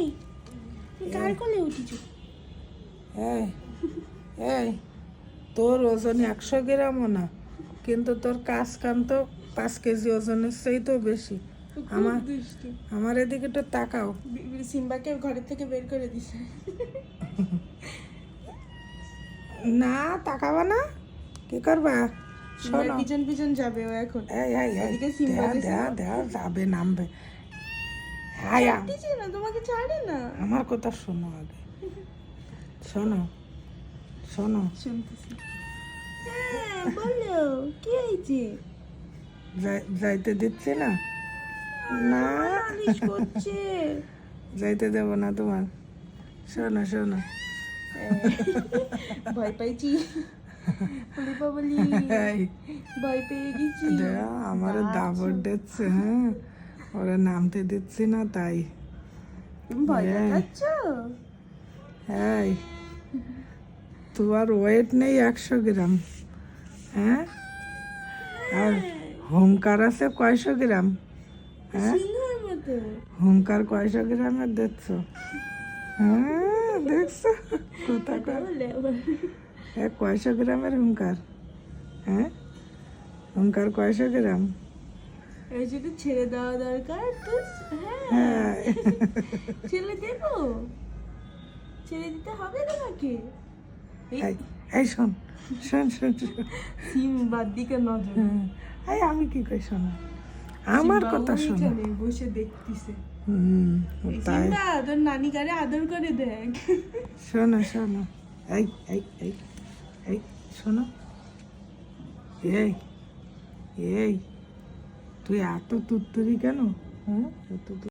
এই কার কোলে উঠিছ? এই এই তোর ওজন একশো গ্রামও না কিন্তু তোর কাজ কাম তো পাঁচ কেজি ওজনের সেই তো বেশি। আমার আমার এদিকে একটু তাকাও। সিম্বাকে ঘরের থেকে বের করে দিছে। না তাকাবা না। কি করবা? শোনো। পিছন পিছন যাবে ও এখন। এই এই এই। দেয়া দেয়া যাবে নামবে। হ্যাঁ না তোমাকে ছাড়ে না। আমার কথা শোনো আগে। শোনো। শোনো। শুনতেছি। হ্যাঁ বলো কি হয়েছে? যাইতে দিচ্ছি না? না। যাইতে দেবো না তোমার। শোনো শোনো। ভয় পাইছি। ভয় পেয়ে গেছি। আমার দাবর দিচ্ছে হ্যাঁ। ওরা নামতে দিচ্ছি না তাই। হ্যাঁ। এই তোমার ওয়েট নেই একশো গ্রাম। হ্যাঁ? আর হোমকার আছে কয়শো গ্রাম। হ্যাঁ? হোমকার কয়শো গ্রামের দেখছ? হ্যাঁ দেখছ? কোথাকার কয়শো গ্রামের হুঙ্কার? হ্যাঁ? হুঙ্কার কয়শো গ্রাম? এই ছেড়ে দেওয়া দরকার তো হ্যাঁ। হ্যাঁ। ছেড়ে দেবো? ছেড়ে দিতে হবে তোমাকে? এই শোন শোন শোন সিম্বার দিকে নজর? হ্যাঁ, এই আমি কি কই শোনো? আমার কথা শোনো। বসে দেখতিছে। হুম এই তাই। সিম্বা তোর নানি গারে আদর করে দেখ। শোনো শোনো। এই এই এই এই শোনো। এই এই। তুই এত তুত্তুরি কেন? হ্যাঁ? এত